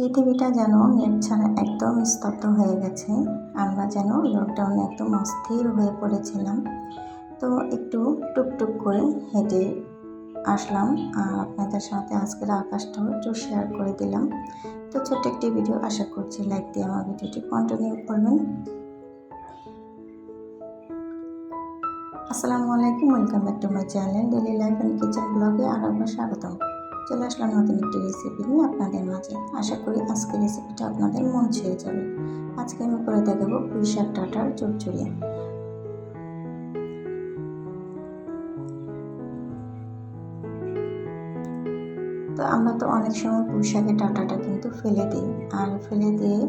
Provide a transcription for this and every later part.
পৃথিবীটা যেন নেট ছাড়া একদম স্তব্ধ হয়ে গেছে। আমরা যেন লকডাউনে একদম অস্থির হয়ে পড়েছিলাম। তো একটু টুকটুক করে হেঁটে আসলাম। আর আপনাদের সাথে আজকের আকাশটাও একটু শেয়ার করে দিলাম। তো ছোট্ট একটি ভিডিও আশা করছি লাইক দিয়ে আমার ভিডিওটি কন্টিনিউ করবেন। আসসালামু আলাইকুম welcome back to my channel daily life and kitchen ব্লগে আর একবার স্বাগতম। চলে আসলাম নতুন একটি রেসিপি নিয়ে আপনাদের মাঝে। আশা করি আজকের রেসিপিটা আপনাদের মন ছুঁয়ে যাবে। আজকে আমি করে দেখাবো পুঁই শাক ডাটার চচ্চড়ি। তো আমরা তো অনেক সময় পুঁই শাকের ডাটাটা কিন্তু ফেলে দিই। আর ফেলে দিয়ে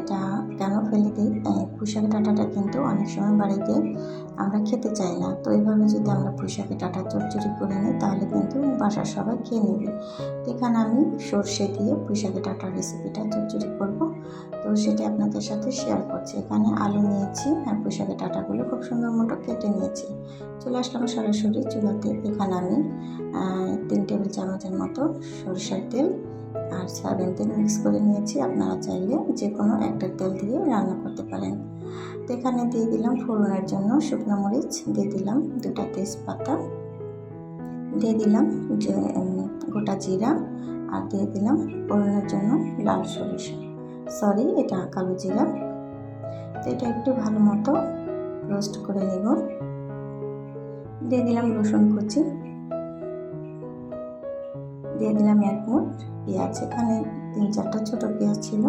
এটা কেন ফেলে দিই? পুঁইশাকের ডাঁটাটা কিন্তু অনেক সময় বাড়িতে আমরা খেতে চাই না। তো এইভাবে যদি আমরা পুঁইশাকের ডাঁটা চচ্চড়ি করে নিই, তাহলে কিন্তু বাসার সবাই খেয়ে নেবে। তো এখানে আমি সর্ষে দিয়ে পুঁইশাকের ডাঁটার রেসিপিটা চচ্চড়ি করব। তো সেটা আপনাদের সাথে শেয়ার করছি। এখানে আলু নিয়েছি আর পুঁইশাকের ডাঁটাগুলো খুব সুন্দর মতো কেটে নিয়েছি। চলে আসলাম সরাসরি চুলাতে। এখানে আমি তিন টেবিল চামচের মতো সরষের তেল আর সয়াবিন তেল মিক্স করে নিয়েছি। আপনারা চাইলে যে কোনো একটা তেল দিয়ে রান্না করতে পারেন। তো এখানে দিয়ে দিলাম ফোড়নের জন্য শুকনো মরিচ, দিয়ে দিলাম দুটা তেজপাতা, দিয়ে দিলাম যে গোটা জিরা আর দিয়ে দিলাম ফোড়নের জন্য লাল সরিষা। সরি, এটা কালো জিরা। তো এটা একটু ভালো মতো রোস্ট করে নেব। দিয়ে দিলাম রসুন কুচি। দিয়ে দিলাম এক মুঠ পেঁয়াজ। এখানে তিন চারটা ছোটো পেঁয়াজ ছিল।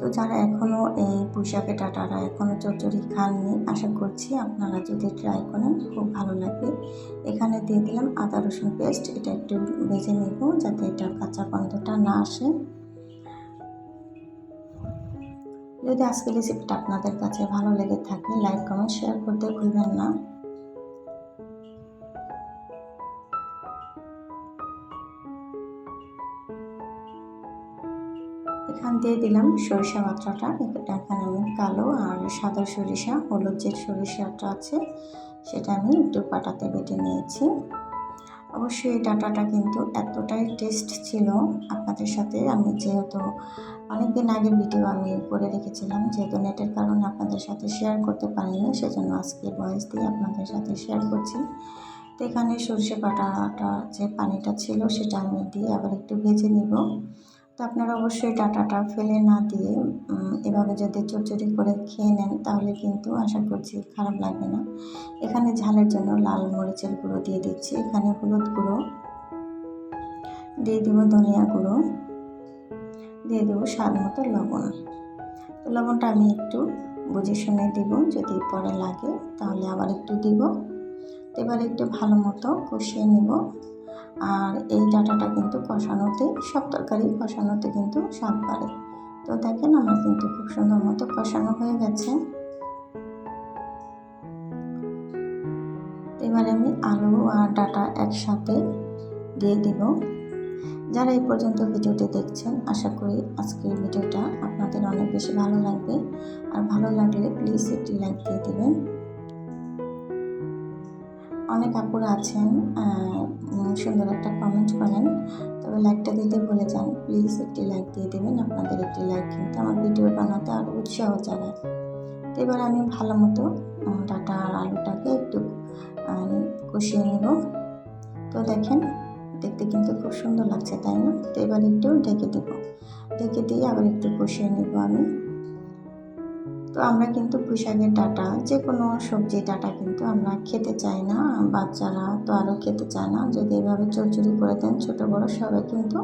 তো যারা এখনও এই পুঁশাকে টাটারা এখনও চচ্চড়ি খাননি, আশা করছি আপনারা যদি ট্রাই করেন, খুব ভালো লাগবে। এখানে দিয়ে দিলাম আদা রসুন পেস্ট এটা একটু ভেজে নেব যাতে এটা কাঁচা গন্ধটা না আসে। যদি আজকের রেসিপিটা আপনাদের কাছে ভালো লেগে থাকে লাইক কমেন্ট শেয়ার করতে ভুলবেন না। দিয়ে দিলাম সরিষা বাটাটা এটা আমি কালো আর সাদা সরিষা, হলুদ যে সরিষাটা আছে, সেটা আমি একটু পাটাতে বেটে নিয়েছি। অবশ্যই এই ডাটাটা কিন্তু এতটাই টেস্ট ছিল আপনাদের সাথে। আমি যেহেতু অনেকদিন আগে ভিডিও আমি করে রেখেছিলাম, যেহেতু নেটের কারণে আপনাদের সাথে শেয়ার করতে পারিনি, সেজন্য আজকে ভয়েস দিয়ে আপনাদের সাথে শেয়ার করছি। তো এখানে সর্ষে বাটাটা যে পানিটা ছিল, সেটা আমি দিয়ে আবার একটু ভেজে নিব। তো আপনারা অবশ্যই ডাটাটা ফেলে না দিয়ে এভাবে যদি চচ্চড়ি করে খেয়ে নেন, তাহলে কিন্তু আশা করছি খারাপ লাগবে না। এখানে ঝালের জন্য লাল মরিচের গুঁড়ো দিয়ে দিচ্ছি। এখানে হলুদ গুঁড়ো দিয়ে দেব ধনিয়া গুঁড়ো, দিয়ে দেবো স্বাদ মতো লবণ। তো লবণটা আমি একটু বুঝে শুনে দিব, যদি পরে লাগে তাহলে আবার একটু দিব। এবার একটু ভালো মতো কষিয়ে নেব। আর এই ডাটাটা কিন্তু কষানোতে, সব তরকারি কষানোতে কিন্তু স্বাদ বাড়ে। তো দেখেন আমার কিন্তু খুব সুন্দর মতো কষানো হয়ে গেছে। এবার আমি আলু আর ডাটা একসাথে দিয়ে দিব। যারা এই পর্যন্ত ভিডিওটি দেখছেন, আশা করি আজকের ভিডিওটা আপনাদের অনেক বেশি ভালো লাগবে। আর ভালো লাগলে প্লিজ একটি লাইক দিয়ে দেবেন। অনেক আপুরা আছেন সুন্দর একটা কমেন্ট করেন। তবে লাইকটা দিতে ভুলে যান। প্লিজ একটি লাইক দিয়ে দেবেন, আপনাদের একটি লাইক কিন্তু আমার ভিডিও বানাতে আরও উৎসাহ জানায় তো এবার আমি ভালো মতো ডাটা আর আলুটাকে একটু কষিয়ে নেব। তো দেখেন, দেখতে কিন্তু খুব সুন্দর লাগছে, তাই না? তো এবার একটু ঢেকে দেবো। ঢেকে দিয়ে আবার একটু কষিয়ে নেব আমি। তো আমরা কিন্তু পুঁইশাকের ডাটা যে কোনো সবজি ডাটা কিন্তু আমরা খেতে চাই না, বাচ্চারা তো আরও খেতে চায় না। যদি এভাবে চড়চড়ি করে দেন ছোটো বড়ো সবাই কিন্তু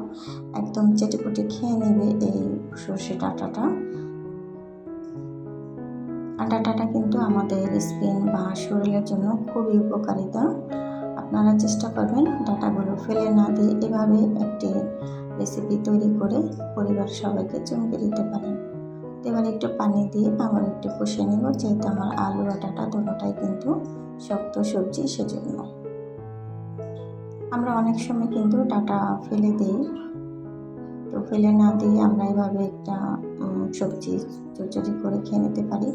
একদম চেটেপুটে খেয়ে নেবে এই সর্ষে ডাটাটা। আর ডাটাটা কিন্তু আমাদের স্কিন বা শরীরের জন্য খুবই উপকারিতা। আপনারা চেষ্টা করবেন ডাটাগুলো ফেলে না দিয়ে এভাবে একটি রেসিপি তৈরি করে পরিবার সবাইকে চমকে দিতে পারেন। এবার একটু পানি দিয়ে আবার একটু কষে নেব, যেহেতু আমার আলু আটাটা দুটোটাই কিন্তু শক্ত সবজি সেজন্য। আমরা অনেক সময় কিন্তু ডাটা ফেলে দিই। তো ফেলে না দিয়ে আমরা এভাবে একটা সবজি চচড়ি করে খেয়ে নিতে পারি।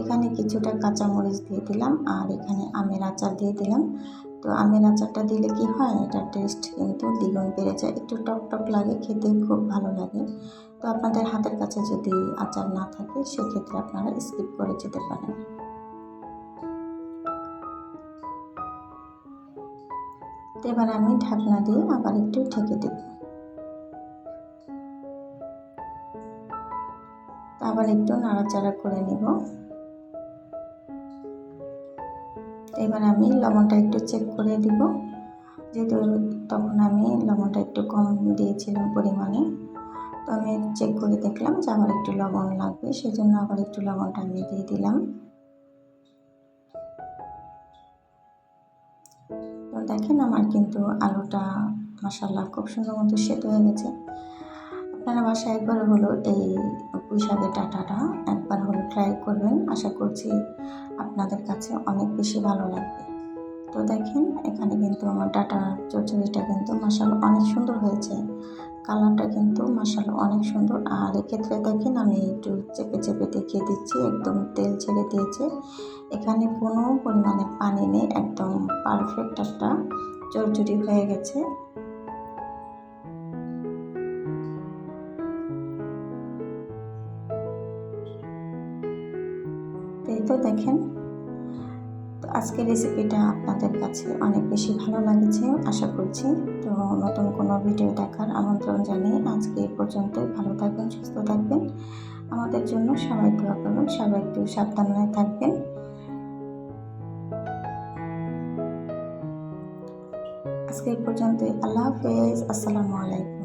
এখানে কিছুটা কাঁচামরিচ দিয়ে দিলাম আর এখানে আমের আচার দিয়ে দিলাম। তো আমের আচারটা দিলে কি হয়? এটার টেস্ট কিন্তু দ্বিগুণ বেড়ে যায়। একটু টক টক লাগে, খেতে খুব ভালো লাগে। তো আপনাদের হাতের কাছে যদি আচার না থাকে, সেক্ষেত্রে আপনারা স্কিপ করে যেতে পারেন। এবার আমি ঢাকনা দিয়ে আবার একটু ঢেকে দেব। আবার একটু নাড়াচাড়া করে নেব। এবার আমি লবণটা একটু চেক করে দিব। যেহেতু তখন আমি লবণটা একটু কম দিয়েছিলাম পরিমাণে। তো আমি চেক করে দেখলাম যে আমার একটু লবণ লাগবে, সেজন্য আবার একটু লবণটা আমি দিয়ে দিলাম। তো দেখেন আমার কিন্তু আলুটা মশাল্লা খুব সুন্দর মতো সেদ্ধ হয়ে গেছে। আপনারা বাসায় একবার হলো এই পুঁই শাকের ডাঁটাটা একবার হলো ট্রাই করবেন। আশা করছি আপনাদের কাছে অনেক বেশি ভালো লাগবে। তো দেখেন এখানে কিন্তু আমার ডাটা চচ্চড়িটা কিন্তু মশাল অনেক সুন্দর হয়েছে। কালারটা কিন্তু মশাল অনেক সুন্দর। আর এক্ষেত্রে দেখেন আমি একটু চেপে চেপে দেখিয়ে দিচ্ছি, একদম তেল ছেড়ে দিয়েছে। এখানে কোনো পরিমাণে পানি নেই, একদম পারফেক্ট একটা চরচড়ি হয়ে গেছে। এই তো দেখেন তো আজকের রেসিপিটা আপনাদের কাছে অনেক বেশি ভালো লাগছে, আশা করছি। তো নতুন কোনো ভিডিও দেখার আমন্ত্রণ জানিয়ে আজকে এই পর্যন্তই। ভালো থাকবেন, সুস্থ থাকবেন। আমাদের জন্য সবাই দোয়া করবেন, সবাই একটু সাবধানে থাকবেন। আজকে এই পর্যন্তই। আল্লাহ হাফেজ। আসসালামু আলাইকুম।